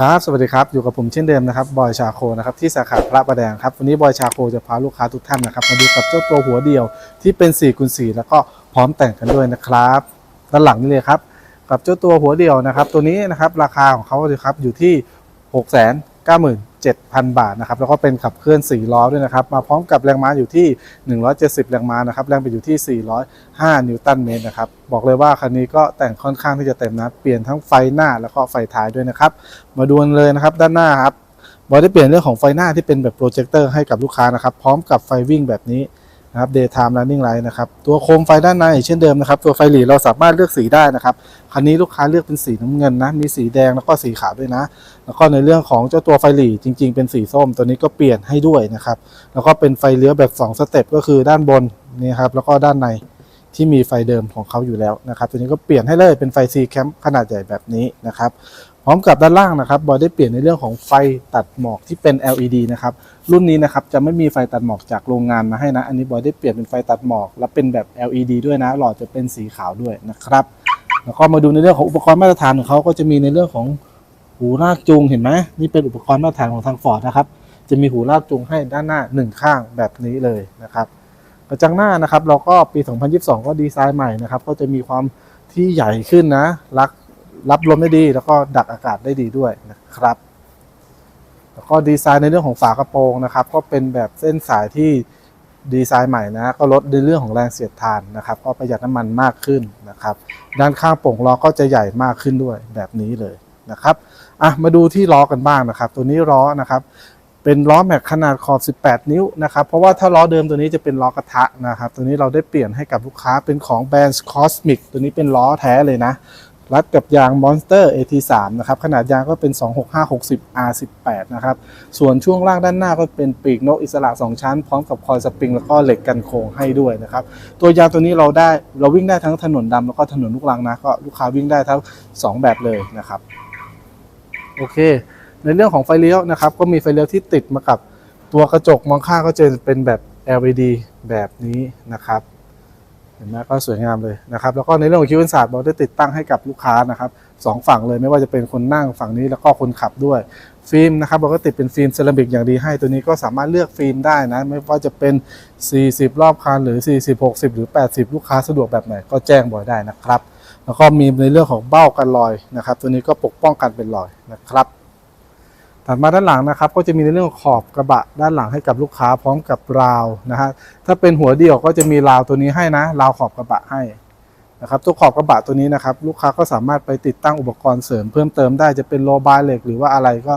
ครับสวัสดีครับอยู่กับผมเช่นเดิมนะครับบอยชาโคนะครับที่สาขาพระประแดงครับวันนี้บอยชาโคจะพาลูกค้าทุกท่านนะครับมาดูกับเจ้าตัวหัวเดียวที่เป็น4คูณ4แล้วก็พร้อมแต่งกันด้วยนะครับด้านหลังนี่เลยครับ กับเจ้าตัวหัวเดียวนะครับ ตัวนี้นะครับราคาของเขาเลยครับอยู่ที่ 6 9 7 0 0 0 บาทนะครับแล้วก็เป็นขับเคลื่อน 4 ล้อด้วยนะครับ มาพร้อมกับแรงม้าอยู่ที่ 170 แรงม้านะครับแรงบิดอยู่ที่ 405 นิวตันเมตรนะครับบอกเลยว่าคันนี้ก็แต่งค่อนข้างที่จะเต็มนะเปลี่ยนทั้งไฟหน้าแล้วก็ไฟท้ายด้วยนะครับมาดูเลยนะครับด้านหน้าครับบอได้เปลี่ยนเรื่องของไฟหน้าที่เป็นแบบโปรเจคเตอร์ให้กับลูกค้านะครับพร้อมกับไฟวิ่งแบบนี้ นะครับ daytime running light นะครับ ตัวโคมไฟด้านในเช่นเดิมนะครับ ตัวไฟหลีเราสามารถเลือกสีได้นะครับคันนี้ลูกค้าเลือกเป็นสีน้ำเงินนะ มีสีแดงแล้วก็สีขาวด้วยนะ แล้วก็ในเรื่องของเจ้าตัวไฟหลีจริง ๆ เป็นสีส้ม ตัวนี้ก็เปลี่ยนให้ด้วยนะครับ แล้วก็เป็นไฟเลี้ยวแบบ 2 สเต็ปก็คือด้านบนนี่ครับ แล้วก็ด้านในที่มีไฟเดิมของเขาอยู่แล้วนะครับ ตัวนี้ก็เปลี่ยนให้เลยเป็นไฟ C cam ขนาดใหญ่แบบนี้นะครับ พร้อมกับด้านล่างนะครับบอยได้เปลี่ยนในเรื่องของไฟตัดหมอกที่เป็น LED นะครับรุ่นนี้นะครับจะไม่มีไฟตัดหมอกจากโรงงานมาให้นะ อันนี้บอยได้เปลี่ยนเป็นไฟตัดหมอกและเป็นแบบ LED ด้วยนะ หลอดจะเป็นสีขาวด้วยนะครับแล้วก็มาดูในเรื่องของอุปกรณ์มาตรฐานของเขาก็จะมีในเรื่องของหูลากจูงเห็นไหมนี่เป็นอุปกรณ์มาตรฐานของทางฟอร์ดนะครับจะมีหูลากจูงให้ด้านหน้าหนึ่งข้างแบบนี้เลยนะครับกระจังหน้านะครับเราก็ปี 2022 ก็ดีไซน์ใหม่นะครับก็จะมีความที่ใหญ่ขึ้นนะรัก รับลมได้ดี แล้วก็ดักอากาศได้ดีด้วยนะครับ แล้วก็ดีไซน์ในเรื่องของฝากระโปรงนะครับ ก็เป็นแบบเส้นสายที่ดีไซน์ใหม่นะก็ลดในเรื่องของแรงเสียดทานนะครับ ก็ประหยัดน้ำมันมากขึ้นนะครับ ด้านข้างโป่งล้อก็จะใหญ่มากขึ้นด้วยแบบนี้เลยนะครับอะมาดูที่ล้อกันบ้างนะครับ ตัวนี้ล้อนะครับ เป็นล้อแม็กขนาดขอบ 18 นิ้วนะครับ เพราะว่าถ้าล้อเดิมตัวนี้จะเป็นล้อกระทะนะครับ ตัวนี้เราได้เปลี่ยนให้กับลูกค้าเป็นของแบรนด์ Cosmic ตัวนี้เป็นล้อแท้เลยนะ รัดกับยาง Monster AT3 นะครับ ขนาดยางก็เป็น 26560 R18 นะครับ ส่วนช่วงล่างด้านหน้าก็เป็นปีกนกอิสระ 2 ชั้น พร้อมกับคอยสปริงแล้วก็เหล็กกันโค้งให้ด้วยนะครับ ตัวยางตัวนี้เราได้เราวิ่งได้ทั้งถนนดำแล้วก็ถนนลูกรังนะ ก็ลูกค้าวิ่งได้ทั้ง 2 แบบเลยนะครับ โอเค ในเรื่องของไฟเลี้ยวนะครับ ก็มีไฟเลี้ยวที่ติดมากับตัวกระจกมองข้างก็จะเป็นแบบ LED แบบนี้นะครับ เห็นไหมก็สวยงามเลยนะครับ แล้วก็ในเรื่องของคิวเอนศาสตร์เราได้ติดตั้งให้กับลูกค้านะครับสองฝั่งเลยไม่ว่าจะเป็นคนนั่งฝั่งนี้แล้วก็คนขับด้วย ฟิล์มนะครับเราก็ติดเป็นฟิล์มเซรามิกอย่างดีให้ตัวนี้ก็สามารถเลือกฟิล์มได้นะ ไม่ว่าจะเป็น 40 รอบคันหรือ 40 60 หรือ 80 ลูกค้าสะดวกแบบไหนก็แจ้งบอยได้นะครับ แล้วก็มีในเรื่องของเบ้ากันรอยนะครับ ตัวนี้ก็ปกป้องกันเป็นรอยนะครับ ถัดมาด้านหลังนะครับก็จะมีในเรื่องของขอบกระบะด้านหลังให้กับลูกค้าพร้อมกับราวนะฮะถ้าเป็นหัวเดี่ยวก็จะมีราวตัวนี้ให้นะราวขอบกระบะให้นะครับตัวขอบกระบะตัวนี้นะครับลูกค้าก็สามารถไปติดตั้งอุปกรณ์เสริมเพิ่มเติมได้จะเป็นโลบาร์เหล็กหรือว่าอะไรก็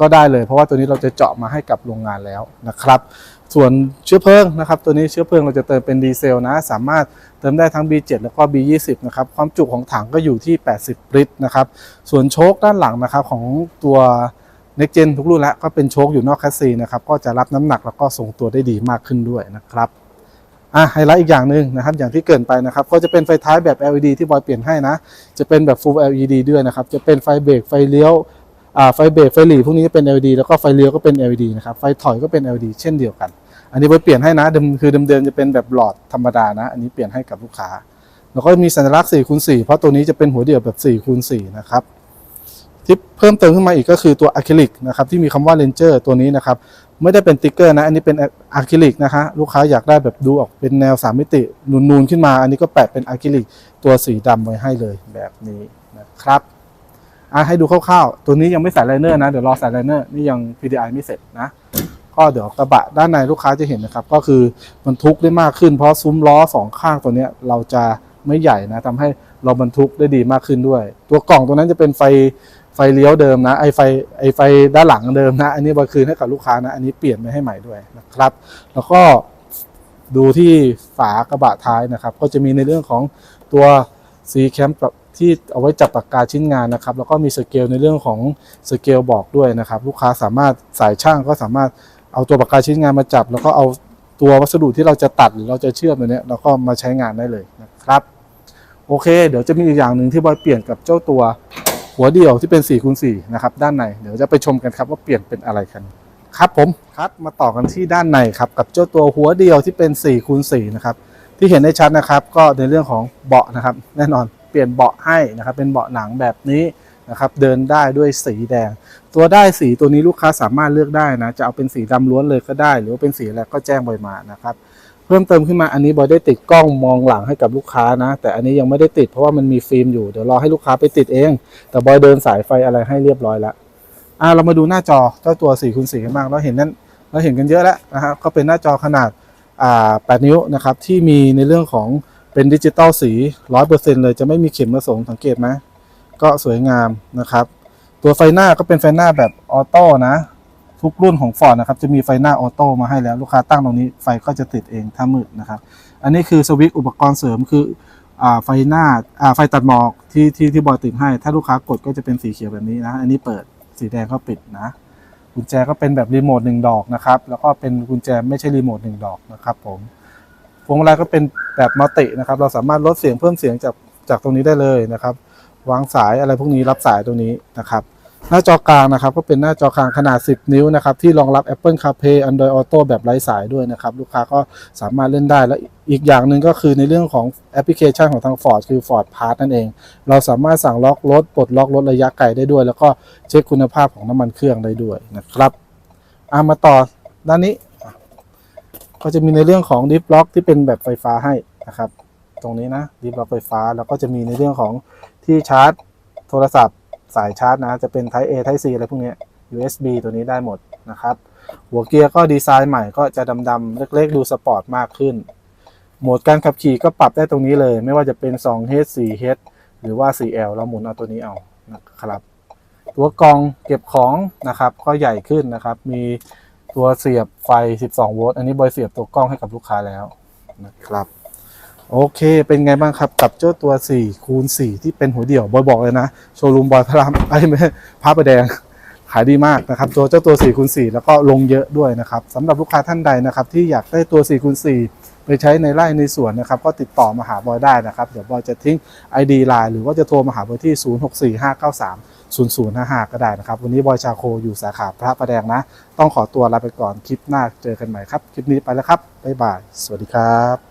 ก็ได้เลย เพราะว่าตัวนี้เราจะเจาะมาให้กับโรงงานแล้วนะครับ ส่วนเชื้อเพลิงนะครับ ตัวนี้เชื้อเพลิงเราจะเติมเป็นดีเซลนะ สามารถเติมได้ทั้ง B7 แล้วก็ B20 นะครับความจุของถังก็อยู่ที่ 80 ลิตรนะครับส่วนโชคด้านหลังนะครับของตัว Next Gen ทุกรุ่นแล้วก็เป็นโชคอยู่นอกแคสซีนะครับก็จะรับน้ำหนักแล้วก็ทรงตัวได้ดีมากขึ้นด้วยนะครับอะไฮไลท์อีกอย่างหนึ่งนะครับอย่างที่เกินไปนะครับก็จะเป็นไฟท้ายแบบ LED ที่บอยเปลี่ยนให้นะ จะเป็นแบบ Full LED ด้วยนะครับจะเป็นไฟเบรกไฟเลี้ยวอ่าไฟเบรกไฟหลีพวกนี้จะเป็น LED แล้วก็ไฟเลี้ยวก็เป็น LED นะครับไฟถอยก็เป็น LED เช่นเดียวกัน อันนี้บอยเปลี่ยนให้นะเดิมคือเดิมๆจะเป็นแบบหลอดธรรมดานะ อันนี้เปลี่ยนให้กับลูกค้า แล้วก็มีสัญลักษณ์4คูณ4เพราะตัวนี้จะเป็นหัวเดี่ยวแบบ4คูณ4นะครับ ที่เพิ่มเติมขึ้นมาอีกก็คือตัวอะคริลิกนะครับที่มีคำว่าเลนเจอร์ตัวนี้นะครับไม่ได้เป็นติ๊กเกอร์นะ อันนี้เป็นอะคริลิกนะคะลูกค้าอยากได้แบบดูออกเป็นแนว 3 มิตินูนๆขึ้นมา อันนี้ก็แปะเป็นอะคริลิกตัวสีดำไว้ให้เลยแบบนี้นะครับอะให้ดูคร่าวๆ ตัวนี้ยังไม่ใส่ไลเนอร์นะ เดี๋ยวรอใส่ไลเนอร์นี่ยัง PDI ไม่เสร็จนะ ก็เดี๋ยวกระบะด้านในลูกค้าจะเห็นนะครับ ก็คือบรรทุกได้มากขึ้นเพราะซุ้มล้อสองข้างตัวนี้เราจะไม่ใหญ่นะทำให้ เราบรรทุกได้ดีมากขึ้นด้วย ตัวกล่องตัวนั้นจะเป็นไฟไฟเลี้ยวเดิมนะไอไฟไอไฟด้านหลังเดิมนะ อันนี้บอคืนให้กับลูกค้านะอันนี้เปลี่ยนไปให้ใหม่ด้วยนะครับ แล้วก็ดูที่ฝากระบะท้ายนะครับ ก็จะมีในเรื่องของตัว C cam แบบที่เอาไว้จับปากกาชิ้นงานนะครับ แล้วก็มีสเกลในเรื่องของสเกลบอกด้วยนะครับ ลูกค้าสามารถสายช่างก็สามารถเอาตัวปากกาชิ้นงานมาจับ แล้วก็เอาตัววัสดุที่เราจะตัดหรือเราจะเชื่อมตัวเนี้ยเราก็มาใช้งานได้เลยนะครับ โอเค เดี๋ยวจะมีอีกอย่างหนึ่งที่บอยเปลี่ยนกับเจ้าตัวหัวเดี่ยวที่เป็น4คูณ4นะครับด้านในเดี๋ยวจะไปชมกันครับว่าเปลี่ยนเป็นอะไรกันครับผมครับมาต่อกันที่ด้านในครับกับเจ้าตัวหัวเดียวที่เป็น4คูณ4นะครับที่เห็นได้ชัดนะครับ ก็ในเรื่องของเบาะนะครับ แน่นอนเปลี่ยนเบาะให้นะครับเป็นเบาะหนังแบบนี้นะครับเดินได้ด้วยสีแดง ตัวได้สีตัวนี้ลูกค้าสามารถเลือกได้นะจะเอาเป็นสีดำล้วนเลยก็ได้ หรือว่าเป็นสีอะไรก็แจ้งบอยมานะครับ พิ่มเติมขึ้นมาอันนี้บอยได้ติดกล้องมองหลังให้กับลูกค้านะ แต่อันนี้ยังไม่ได้ติดเพราะว่ามันมีฟิล์มอยู่เดี๋ยวรอให้ลูกค้าไปติดเอง แต่บอยเดินสายไฟอะไรให้เรียบร้อยแล้วอ่าเรามาดูหน้าจอเจ้าตัว4คูณ4กันบ้างเราเห็นนั้นเราเห็นกันเยอะแล้วนะฮะก็เป็นหน้าจอขนาดอ่า8นิ้วนะครับที่มีในเรื่องของเป็นดิจิตอลสี100%เลยจะไม่มีเข็มผสมสังเกตไหมก็สวยงามนะครับ ตัวไฟหน้าก็เป็นไฟหน้าแบบออโต้นะ ทุกรุ่นของ Ford นะครับจะมีไฟหน้าออโต้มาให้แล้ว ลูกค้าตั้งตรงนี้ไฟก็จะติดเองถ้ามืดนะครับ อันนี้คือสวิตช์อุปกรณ์เสริมคืออไฟหน้าาไฟตัดหมอกที่ที่ที่บอยติดให้ ถ้าลูกค้ากดก็จะเป็นสีเขียวแบบนี้นะ อันนี้เปิดสีแดงก็ปิดนะกุญแจก็เป็นแบบรีโมทหนึ่งดอกนะครับ แล้วก็เป็นกุญแจไม่ใช่รีโมทหนึ่งดอกนะครับผมพวงมาลัยก็เป็นแบบมัลตินะครับ เราสามารถลดเสียงเพิ่มเสียงจากจากตรงนี้ได้เลยนะครับ วางสายอะไรพวกนี้รับสายตรงนี้นะครับ หน้าจอกลางนะครับ ก็เป็นหน้าจอกลางขนาด 10 นิ้วนะครับ ที่รองรับ Apple CarPlay Android Auto แบบไร้สายด้วยนะครับ ลูกค้าก็สามารถเล่นได้และอีกอย่างหนึ่งก็คือในเรื่องของแอปพลิเคชันของทาง Ford คือ Ford Pass นั่นเอง เราสามารถสั่งล็อกรถปลดล็อกรถระยะไกลได้ด้วย แล้วก็เช็คคุณภาพของน้ำมันเครื่องได้ด้วยนะครับอามาต่อด้านนี้ ก็จะมีในเรื่องของดิฟล็อกที่เป็นแบบไฟฟ้าให้นะครับ ตรงนี้นะดิฟล็อกไฟฟ้าแล้วก็จะมีในเรื่องของที่ชาร์จโทรศัพท์ สายชาร์จนะจะเป็น Type A Type C อะไรพวกนี้ USB ตัวนี้ได้หมดนะครับ หัวเกียร์ก็ดีไซน์ใหม่ก็จะดำๆเล็กๆ ดูสปอร์ตมากขึ้น โหมดการขับขี่ก็ปรับได้ตรงนี้เลย ไม่ว่าจะเป็น 2H 4H หรือว่า 4L เราหมุนเอาตัวนี้เอานะครับตัวกรองเก็บของนะครับก็ใหญ่ขึ้นนะครับ มีตัวเสียบไฟ 12 โวลต์ อันนี้บอยเสียบตัวกล้องให้กับลูกค้าแล้วนะครับ โอเคเป็นไงบ้างครับกับเจ้าตัว4คูณ4ที่เป็นหัวเดี่ยวบอยบอกเลยนะ โชว์รูมบอยพระรามไอ้ไม่พระประแดงขายดีมากนะครับ ตัวเจ้าตัว4คูณ4แล้วก็ลงเยอะด้วยนะครับสำหรับลูกค้าท่านใดนะครับ ที่อยากได้ตัว4คูณ4ไปใช้ในไร่ในสวนนะครับ ก็ติดต่อมาหาบอยได้นะครับ เดี๋ยวบอยจะทิ้ง ID ไลน์หรือว่าจะโทรมาหาบอยที่ 064593 0055 ก็ได้นะครับ วันนี้บอยชาโคอยู่สาขาพระประแดงนะ ต้องขอตัวลาไปก่อนคลิปหน้าเจอกันใหม่ครับ คลิปนี้ไปแล้วครับ บ๊ายบาย สวัสดีครับ